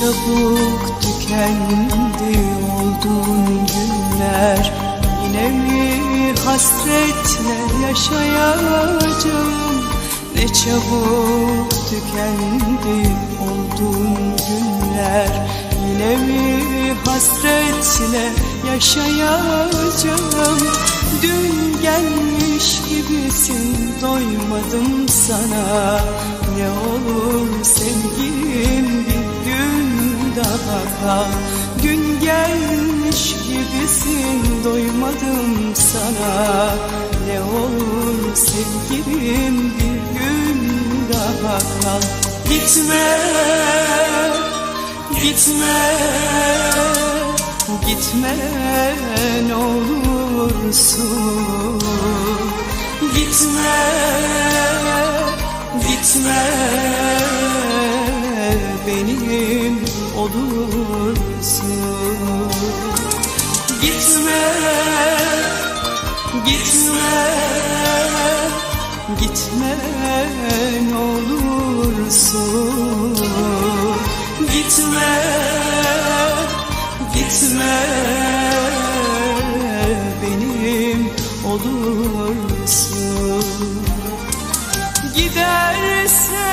çabuk tükendi olduğun günler. Yine mi hasretle yaşayacağım? Ne çabuk tükendi olduğun günler. Yine mi hasretle yaşayacağım? Dün gelmiş gibisin doymadım sana. Ne olur sevgilim bir gün daha Dün gelmiş gibisin doymadım sana. Ne olur sevgilim bir gün daha kal Gitme, gitme, gitme ne olursun. Gitme, gitme benim olursun Gitme, gitme, gitme ne olursun. Gitme, gitme benim olursun Gidersen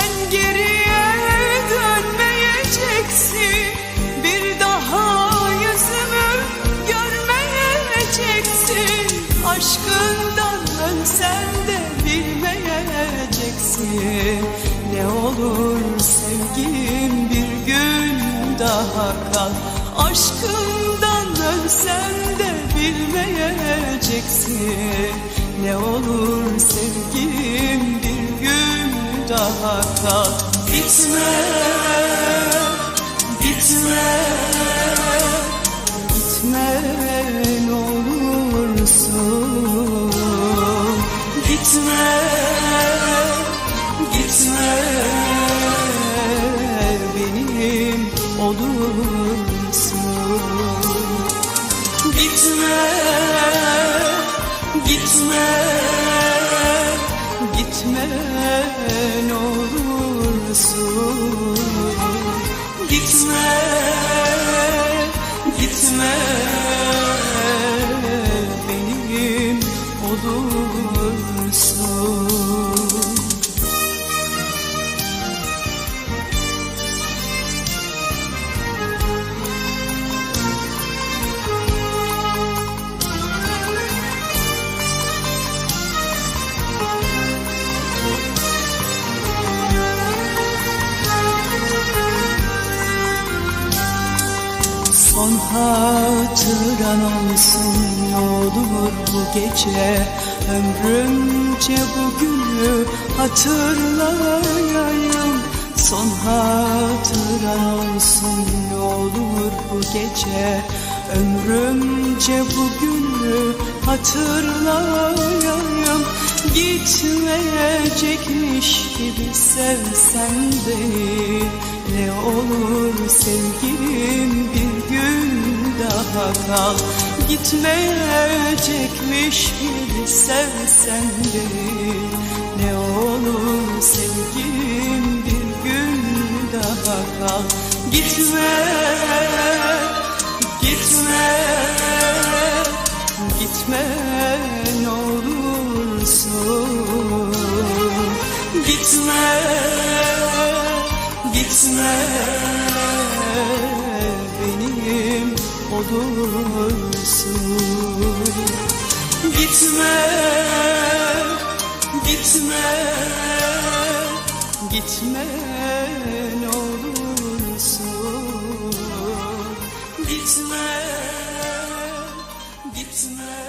Ne olur sevgim bir gün daha kal. Aşkından ölsen de bilmeyeceksin. Ne olur sevgim bir gün daha kal. Gitme, Gitme, gitme, ne olursun. Gitme, gitme benim olursun Son hatıran olsun ne bu gece. Ömrümce bugünü hatırlayayım Son hatıran olsun ne bu gece. Ömrümce bugünü hatırlayayım Gitmeyecekmiş gibi sevsen beni. Ne olur sevgilim bir daha kal Gitmeyecekmiş gibi sevsen beni Ne olur sevgilim bir gün daha kal. Gitme, gitme, gitme ne olursun. Gitme, gitme benim olursun Gitme, gitme, gitme olursun. Gitme, gitme